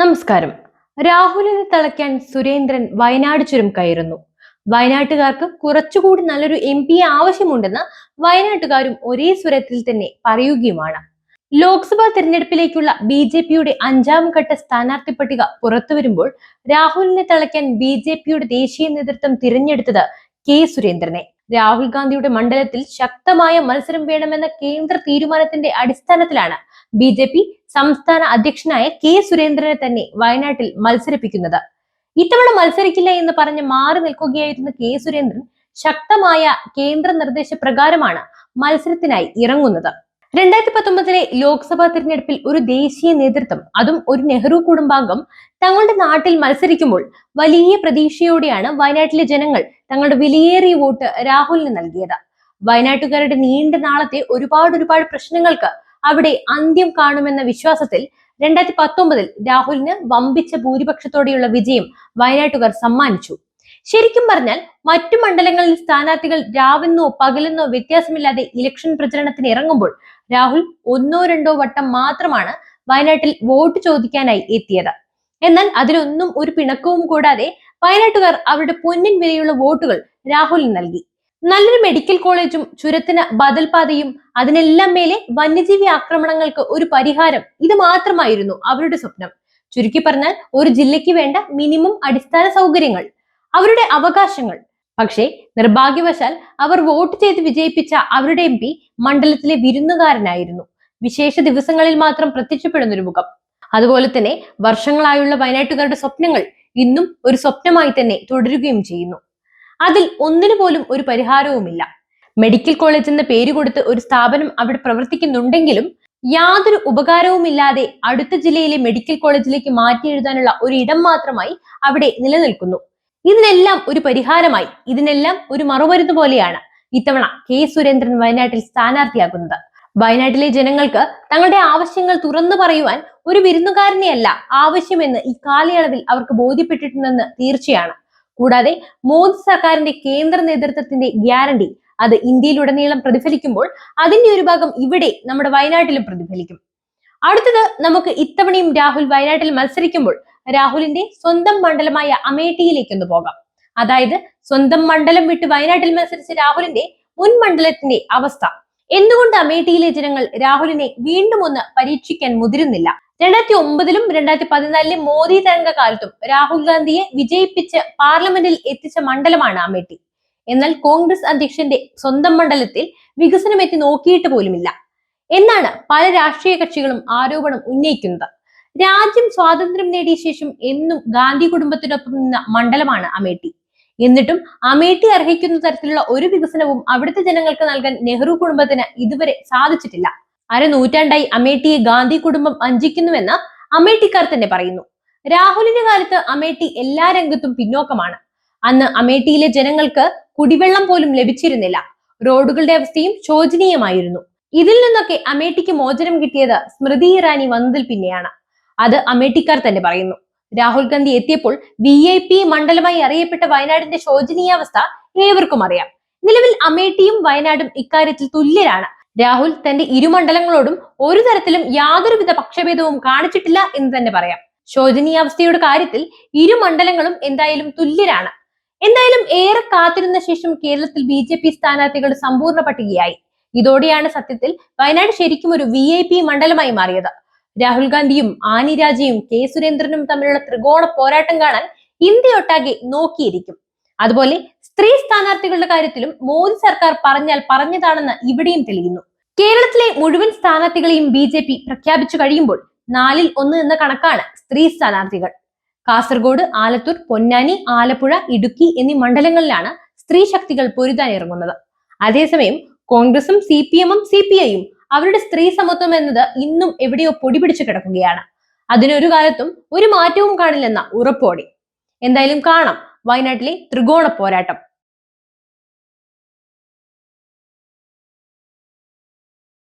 നമസ്കാരം. രാഹുലിനെ തളയ്ക്കാൻ സുരേന്ദ്രൻ വയനാട് ചുരം കയറുന്നു. വയനാട്ടുകാർക്ക് കുറച്ചുകൂടി നല്ലൊരു എം പിയെ ആവശ്യമുണ്ടെന്ന് വയനാട്ടുകാരും ഒരേ സ്വരത്തിൽ തന്നെ പറയുകയുമാണ്. ലോക്സഭാ തിരഞ്ഞെടുപ്പിലേക്കുള്ള ബി ജെ പിയുടെ അഞ്ചാം ഘട്ട സ്ഥാനാർത്ഥി പട്ടിക പുറത്തു വരുമ്പോൾ രാഹുലിനെ തളയ്ക്കാൻ ബി ജെ പിയുടെ ദേശീയ നേതൃത്വം തിരഞ്ഞെടുത്തത് കെ സുരേന്ദ്രനെ. രാഹുൽ ഗാന്ധിയുടെ മണ്ഡലത്തിൽ ശക്തമായ മത്സരം വേണമെന്ന കേന്ദ്ര തീരുമാനത്തിന്റെ അടിസ്ഥാനത്തിലാണ് ബി ജെ പി സംസ്ഥാന അധ്യക്ഷനായ കെ സുരേന്ദ്രനെ തന്നെ വയനാട്ടിൽ മത്സരിപ്പിക്കുന്നത്. ഇത്തവണ മത്സരിക്കില്ല എന്ന് പറഞ്ഞ് മാറി നിൽക്കുകയായിരുന്ന കെ സുരേന്ദ്രൻ ശക്തമായ കേന്ദ്ര നിർദ്ദേശപ്രകാരമാണ് മത്സരത്തിനായി ഇറങ്ങുന്നത്. രണ്ടായിരത്തി പത്തൊമ്പതിലെ ലോക്സഭാ തിരഞ്ഞെടുപ്പിൽ ഒരു ദേശീയ നേതൃത്വം അതും ഒരു നെഹ്റു കുടുംബാംഗം തങ്ങളുടെ നാട്ടിൽ മത്സരിക്കുമ്പോൾ വലിയ പ്രതീക്ഷയോടെയാണ് വയനാട്ടിലെ ജനങ്ങൾ തങ്ങളുടെ വിലയേറിയ വോട്ട് രാഹുലിന് നൽകിയത്. വയനാട്ടുകാരുടെ നീണ്ട നാളത്തെ ഒരുപാട് ഒരുപാട് പ്രശ്നങ്ങൾക്ക് അവിടെ അന്ത്യം കാണുമെന്ന വിശ്വാസത്തിൽ രണ്ടായിരത്തി പത്തൊമ്പതിൽ രാഹുലിന് വമ്പിച്ച ഭൂരിപക്ഷത്തോടെയുള്ള വിജയം വയനാട്ടുകാർ സമ്മാനിച്ചു. ശരിക്കും പറഞ്ഞാൽ മറ്റു മണ്ഡലങ്ങളിൽ സ്ഥാനാർത്ഥികൾ രാവെന്നോ പകലെന്നോ വ്യത്യാസമില്ലാതെ ഇലക്ഷൻ പ്രചരണത്തിന് ഇറങ്ങുമ്പോൾ രാഹുൽ ഒന്നോ രണ്ടോ വട്ടം മാത്രമാണ് വയനാട്ടിൽ വോട്ട് ചോദിക്കാനായി എത്തിയത്. എന്നാൽ അതിലൊന്നും ഒരു പിണക്കവും കൂടാതെ വയനാട്ടുകാർ അവരുടെ പൊന്നിൻ വിലയുള്ള വോട്ടുകൾ രാഹുലിന് നൽകി. നല്ലൊരു മെഡിക്കൽ കോളേജും ചുരത്തിന് ബദൽപാതയും അതിനെല്ലാം മേലെ വന്യജീവി ആക്രമണങ്ങൾക്ക് ഒരു പരിഹാരം ഇത് മാത്രമായിരുന്നു അവരുടെ സ്വപ്നം. ചുരുക്കി പറഞ്ഞാൽ ഒരു ജില്ലയ്ക്ക് വേണ്ട മിനിമം അടിസ്ഥാന സൗകര്യങ്ങൾ അവരുടെ അവകാശങ്ങൾ. പക്ഷേ നിർഭാഗ്യവശാൽ അവർ വോട്ട് ചെയ്ത് വിജയിപ്പിച്ച അവരുടെ എം മണ്ഡലത്തിലെ വിരുന്നുകാരനായിരുന്നു. വിശേഷ ദിവസങ്ങളിൽ മാത്രം പ്രത്യക്ഷപ്പെടുന്ന ഒരു മുഖം. അതുപോലെ തന്നെ വർഷങ്ങളായുള്ള വയനാട്ടുകാരുടെ സ്വപ്നങ്ങൾ ഇന്നും ഒരു സ്വപ്നമായി തന്നെ തുടരുകയും ചെയ്യുന്നു. അതിൽ ഒന്നിനു പോലും ഒരു പരിഹാരവുമില്ല. മെഡിക്കൽ കോളേജ് എന്ന പേര് കൊടുത്ത് ഒരു സ്ഥാപനം അവിടെ പ്രവർത്തിക്കുന്നുണ്ടെങ്കിലും യാതൊരു ഉപകാരവുമില്ലാതെ അടുത്ത ജില്ലയിലെ മെഡിക്കൽ കോളേജിലേക്ക് മാറ്റി എഴുതാനുള്ള ഒരു ഇടം മാത്രമായി അവിടെ നിലനിൽക്കുന്നു. ഇതിനെല്ലാം ഒരു പരിഹാരമായി ഇതിനെല്ലാം ഒരു മറുമരുന്ന് പോലെയാണ് ഇത്തവണ കെ. സുരേന്ദ്രൻ വയനാട്ടിൽ സ്ഥാനാർത്ഥിയാകുന്നത്. വയനാട്ടിലെ ജനങ്ങൾക്ക് തങ്ങളുടെ ആവശ്യങ്ങൾ തുറന്നു പറയുവാൻ ഒരു വിരുന്നുകാരനെയല്ല ആവശ്യമെന്ന് ഈ കാലയളവിൽ അവർക്ക് ബോധ്യപ്പെട്ടിട്ടുണ്ടെന്ന് തീർച്ചയാണ്. കൂടാതെ മോദി സർക്കാരിന്റെ കേന്ദ്ര നേതൃത്വത്തിന്റെ ഗ്യാരണ്ടി അത് ഇന്ത്യയിലുടനീളം പ്രതിഫലിക്കുമ്പോൾ അതിന്റെ ഒരു ഭാഗം ഇവിടെ നമ്മുടെ വയനാട്ടിലും പ്രതിഫലിക്കും. അടുത്തത് നമുക്ക് ഇത്തവണയും രാഹുൽ വയനാട്ടിൽ മത്സരിക്കുമ്പോൾ രാഹുലിന്റെ സ്വന്തം മണ്ഡലമായ അമേഠിയിലേക്കൊന്ന് പോകാം. അതായത് സ്വന്തം മണ്ഡലം വിട്ട് വയനാട്ടിൽ മത്സരിച്ച രാഹുലിന്റെ മുൻ മണ്ഡലത്തിന്റെ അവസ്ഥ. എന്തുകൊണ്ട് അമേഠിയിലെ ജനങ്ങൾ രാഹുലിനെ വീണ്ടും ഒന്ന് പരീക്ഷിക്കാൻ മുതിരുന്നില്ല? രണ്ടായിരത്തി ഒമ്പതിലും രണ്ടായിരത്തി പതിനാലിലെ മോദി തരംഗ കാലത്തും രാഹുൽ ഗാന്ധിയെ വിജയിപ്പിച്ച് പാർലമെന്റിൽ എത്തിച്ച മണ്ഡലമാണ് അമേഠി. എന്നാൽ കോൺഗ്രസ് അധ്യക്ഷന്റെ സ്വന്തം മണ്ഡലത്തിൽ വികസനം എത്തി നോക്കിയിട്ട് പോലുമില്ല. എന്നാണ് പല രാഷ്ട്രീയ കക്ഷികളും ആരോപണം ഉന്നയിക്കുന്നത്. രാജ്യം സ്വാതന്ത്ര്യം നേടിയ ശേഷം എന്നും ഗാന്ധി കുടുംബത്തിനൊപ്പം നിന്ന മണ്ഡലമാണ് അമേഠി. എന്നിട്ടും അമേഠി അർഹിക്കുന്ന തരത്തിലുള്ള ഒരു വികസനവും അവിടുത്തെ ജനങ്ങൾക്ക് നൽകാൻ നെഹ്റു കുടുംബത്തിന് ഇതുവരെ സാധിച്ചിട്ടില്ല. അര നൂറ്റാണ്ടായി അമേഠിയെ ഗാന്ധി കുടുംബം വഞ്ചിക്കുന്നുവെന്ന് അമേഠിക്കാർ തന്നെ പറയുന്നു. രാഹുലിന്റെ കാലത്ത് അമേഠി എല്ലാ രംഗത്തും പിന്നോക്കമാണ്. അന്ന് അമേഠിയിലെ ജനങ്ങൾക്ക് കുടിവെള്ളം പോലും ലഭിച്ചിരുന്നില്ല. റോഡുകളുടെ അവസ്ഥയും ശോചനീയമായിരുന്നു. ഇതിൽ നിന്നൊക്കെ അമേഠിക്ക് മോചനം കിട്ടിയത് സ്മൃതി ഇറാനി വന്നതിൽ പിന്നെയാണ്. അത് അമേഠിക്കാർ തന്നെ പറയുന്നു. രാഹുൽ ഗാന്ധി എത്തിയപ്പോൾ വി ഐ പി മണ്ഡലമായി അറിയപ്പെട്ട വയനാടിന്റെ ശോചനീയാവസ്ഥ ഏവർക്കും അറിയാം. നിലവിൽ അമേഠിയും വയനാടും ഇക്കാര്യത്തിൽ തുല്യരാണ്. രാഹുൽ തന്റെ ഇരുമണ്ഡലങ്ങളോടും ഒരു തരത്തിലും യാതൊരുവിധ പക്ഷഭേദവും കാണിച്ചിട്ടില്ല എന്ന് തന്നെ പറയാം. ശോചനീയാവസ്ഥയുടെ കാര്യത്തിൽ ഇരു മണ്ഡലങ്ങളും എന്തായാലും തുല്യരാണ്. എന്തായാലും ഏറെ കാത്തിരുന്ന ശേഷം കേരളത്തിൽ ബി ജെ പി സ്ഥാനാർത്ഥികളുടെ സമ്പൂർണ പട്ടികയായി. ഇതോടെയാണ് സത്യത്തിൽ വയനാട് ശരിക്കും ഒരു വി ഐ പി മണ്ഡലമായി മാറിയത്. രാഹുൽ ഗാന്ധിയും ആനി രാജയും കെ സുരേന്ദ്രനും തമ്മിലുള്ള ത്രികോണ പോരാട്ടം കാണാൻ ഇന്ത്യയൊട്ടാകെ നോക്കിയിരിക്കും. അതുപോലെ സ്ത്രീ സ്ഥാനാർത്ഥികളുടെ കാര്യത്തിലും മോദി സർക്കാർ പറഞ്ഞാൽ പറഞ്ഞതാണെന്ന് ഇവിടെയും തെളിയുന്നു. കേരളത്തിലെ മുഴുവൻ സ്ഥാനാർത്ഥികളെയും ബി ജെ പി പ്രഖ്യാപിച്ചു കഴിയുമ്പോൾ നാലിൽ ഒന്ന് എന്ന കണക്കാണ് സ്ത്രീ സ്ഥാനാർത്ഥികൾ. കാസർഗോഡ് ആലത്തൂർ പൊന്നാനി ആലപ്പുഴ ഇടുക്കി എന്നീ മണ്ഡലങ്ങളിലാണ് സ്ത്രീ ശക്തികൾ പൊരുതാനിറങ്ങുന്നത് അതേസമയം കോൺഗ്രസും സി പി എമ്മും സി പി ഐയും അവരുടെ സ്ത്രീ സമത്വം എന്നത് ഇന്നും എവിടെയോ പൊടിപിടിച്ചു കിടക്കുകയാണ്. അതിനൊരു കാലത്തും ഒരു മാറ്റവും കാണില്ലെന്ന ഉറപ്പോടെ. എന്തായാലും കാണാം വയനാട്ടിലെ ത്രികോണ പോരാട്ടം.